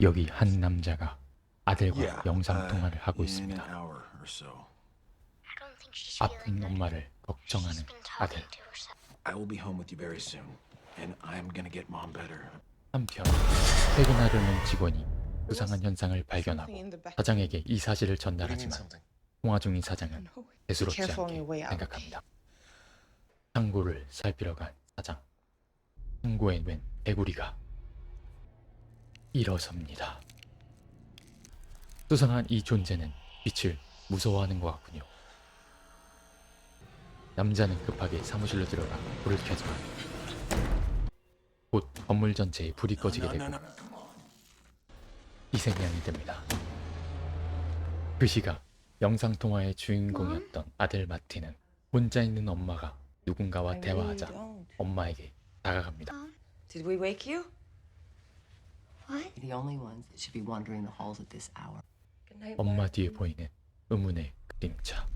여기 한 남자가 아들과 Yeah, 영상 uh, 통화를 하고 있습니다. 아픈. 엄마를 걱정하는 아들. talking to herself. I will be home with you very soon, and I'm gonna get mom better. 한편 퇴근하려는 직원이 수상한 현상을 발견하고 사장에게 이 사실을 전달하지만 통화 중인 사장은 대수롭지 않게. 생각합니다. 창고를 살피러 간 사장. 창고에 웬 개구리가 일어섭니다. 수상한 이 존재는 빛을 무서워하는 것 같군요. 남자는 급하게 사무실로 들어가 불을 켜지만 곧 건물 전체에 불이 꺼지게 되고 희생양이 됩니다. 그 시각 영상통화의 주인공이었던 아들 마티는 혼자 있는 엄마가 누군가와 대화하자 엄마에게 다가갑니다. Did we wake you? The only ones that should be wandering the halls at this hour. Good night, 엄마 Mark. 뒤에 보이는 의문의 그림자.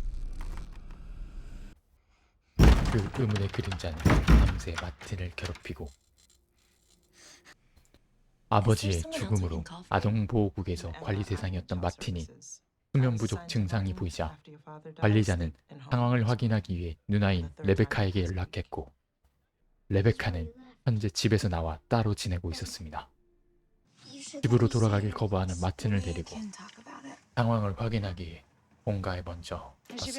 그 의문의 그림자는 밤새 마틴을 괴롭히고 아버지의 죽음으로 아동보호국에서 관리 대상이었던 마틴이 수면 부족 증상이 보이자 관리자는 상황을 확인하기 위해 누나인 레베카에게 연락했고 레베카는 현재 집에서 나와 따로 지내고 있었습니다. 집으로 돌아가길 거부하는. 마틴을 데리고 can talk about it. 상황을 확인하기 위해 본가에 먼저 is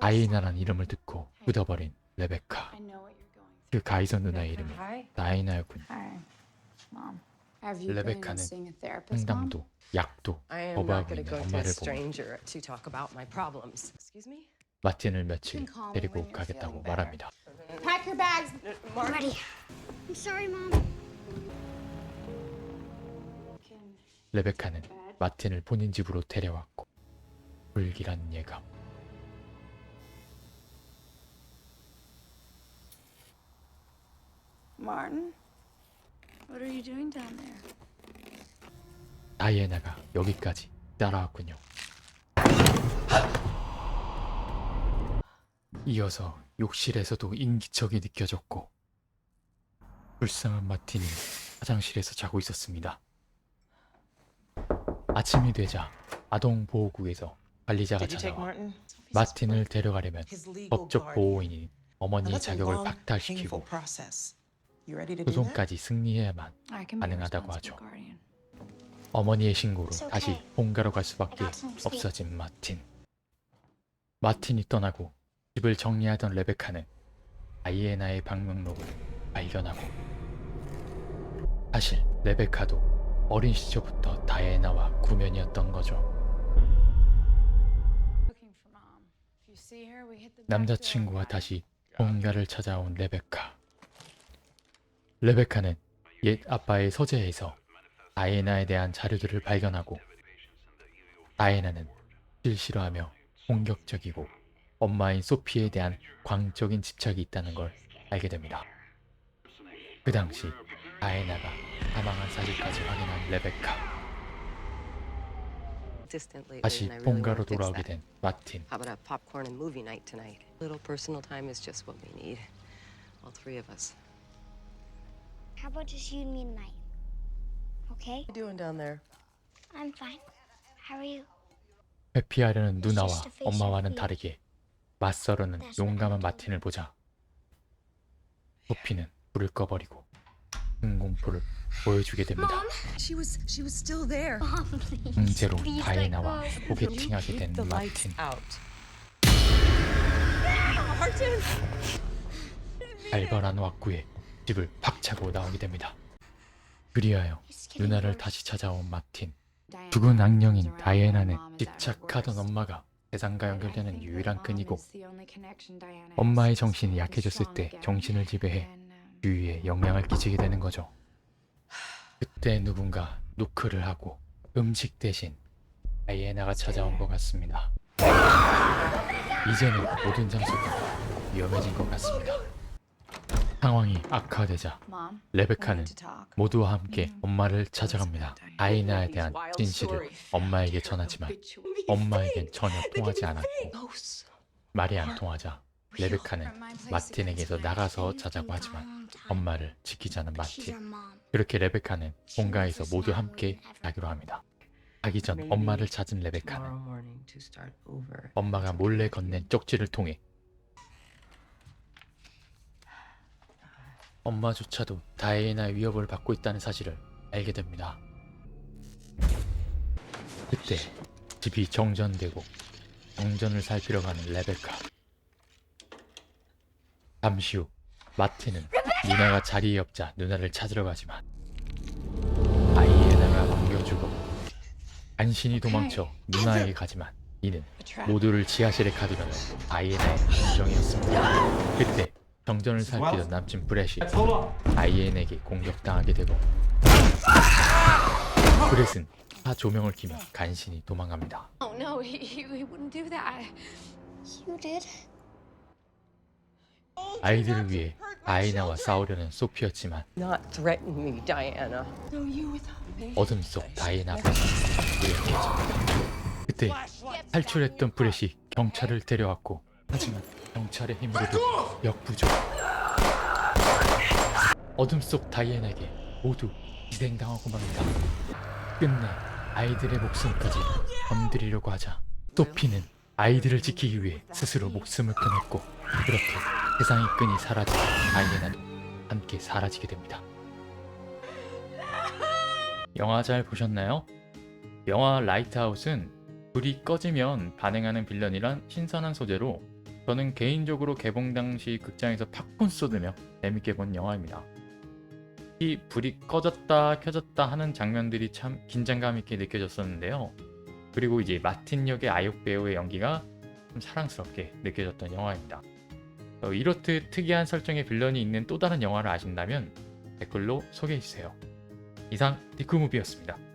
아이나란 이름을 듣고 굳어버린 레베카. 그 가이선 누나의 이름이. 다이나였군요. 레베카는? 상담도 약도 거부하고 있는 엄마를 보고? 마틴을 며칠 데리고 가겠다고. 말합니다. Pack your bags. I'm ready. I'm sorry, mom. 레베카는 마틴을 본인 집으로 데려왔고 불길한 예감. Martin, what are you doing down there? 다이애나가 여기까지 따라왔군요. 이어서 욕실에서도 인기척이 느껴졌고 불쌍한 마틴이 화장실에서 자고 있었습니다. 아침이 되자 아동 보호국에서 관리자가 Did you take 찾아와 Martin? 마틴을 데려가려면 법적. 보호인인 어머니의 자격을 박탈시키고? 소송까지 승리해야만 I can be a 가능하다고 하죠. 어머니의 신고로. 다시 본가로 갈 수밖에. 없어진 마틴. 마틴이 떠나고 집을 정리하던 레베카는 아이에나의 방명록을 발견하고 사실 레베카도 어린 시절부터 다이애나와 구면이었던 거죠. 남자친구와? 다시 본가를 찾아온 레베카. 레베카는 옛 아빠의 서재에서 다이애나에 대한 자료들을 발견하고 다이애나는 실시로하며 공격적이고 엄마인 소피에 대한 광적인 집착이 있다는 걸 알게 됩니다. 그 당시 다이애나가 사망한 사실까지 확인한 레베카. 다시 본가로 돌아오게. 된 마틴. How about a popcorn and movie night tonight? Little personal time is just what we need. All three of us. How about just you and me tonight? Okay? What are you doing down there? I'm fine. How are you? 회피하려는 누나와 엄마와는 다르게 맞서려는 용감한. 마틴을 보자 소피는 불을 꺼버리고 흥공포를 보여주게 됩니다. She was she was still there. Mom, please. 강제로 Please let 다이애나와 go. 소개팅하게 된 마틴. 발발한 왁구에 집을 박차고 나오게 됩니다. 그리하여 누나를 다시 찾아온 마틴. 죽은 악령인 다이애나는 집착하던. 엄마가 세상과 연결되는 유일한 끈이고 엄마의 to 정신이 be 약해졌을 때. 정신을 지배해 um, 주위에 영향을 끼치게 되는 거죠. 그때 누군가 노크를 하고 음식 대신 다이애나가 찾아온 것 같습니다. 이제는 모든 장소가 위험해진 것 같습니다. 상황이 악화되자 레베카는. 모두와 함께 엄마를 찾아갑니다. 아이나에 대한 진실을 엄마에게 전하지만 엄마에겐 전혀 통하지 않았고 말이 안 통하자 레베카는 마틴에게서 나가서 자자고 하지만 엄마를 지키자는 마틴. 그렇게 레베카는 본가에서 모두 함께 자기로 합니다. 자기 전 엄마를 찾은 레베카는. 엄마가 몰래 건넨 쪽지를 통해 엄마조차도 다이애나의 위협을 받고 있다는 사실을 알게 됩니다. 그때 집이 정전되고 정전을 살피러 가는 레베카. 잠시 후 마틴은 누나가 자리에 없자 누나를 찾으러 가지만 다이애나가 넘겨주고 간신히 도망쳐 누나에게 가지만 이는. 모두를 지하실에 가두려는 아이엔의 함정이었습니다. 그때 정전을 살피던 남친 브렛이 아이엔에게 공격당하게 되고 브렛은 차 조명을 키며 간신히 도망갑니다. Oh no, he, he, he wouldn't do that. You did. 아이들을 위해 아이나와 싸우려는 소피였지만 Not threaten me, Diana. 어둠 속 다이애나 앞에서 무력해집니다. 그때 탈출했던 브렛이 경찰을 데려왔고 하지만 경찰의 힘으로도 역부족 어둠 속 다이애나에게 모두 희생당하고 맙니다. 끝내 아이들의 목숨까지 건드리려고 하자 소피는 아이들을 지키기 위해 스스로 목숨을 끊었고 그렇게 세상의 끈이 사라지고 다이애나도 함께 사라지게 됩니다. 영화 잘 보셨나요? 영화 라이트하우스는 불이 꺼지면 반응하는 빌런이란 신선한 소재로 저는 개인적으로 개봉 당시 극장에서 팝콘 쏟으며 재밌게 본 영화입니다. 이 불이 꺼졌다 켜졌다 하는 장면들이 참 긴장감 있게 느껴졌었는데요. 그리고 이제 마틴 역의 아역 배우의 연기가 좀 사랑스럽게 느껴졌던 영화입니다. 어, 이렇듯 특이한 설정의 빌런이 있는 또 다른 영화를 아신다면 댓글로 소개해주세요. 이상 디크무비였습니다.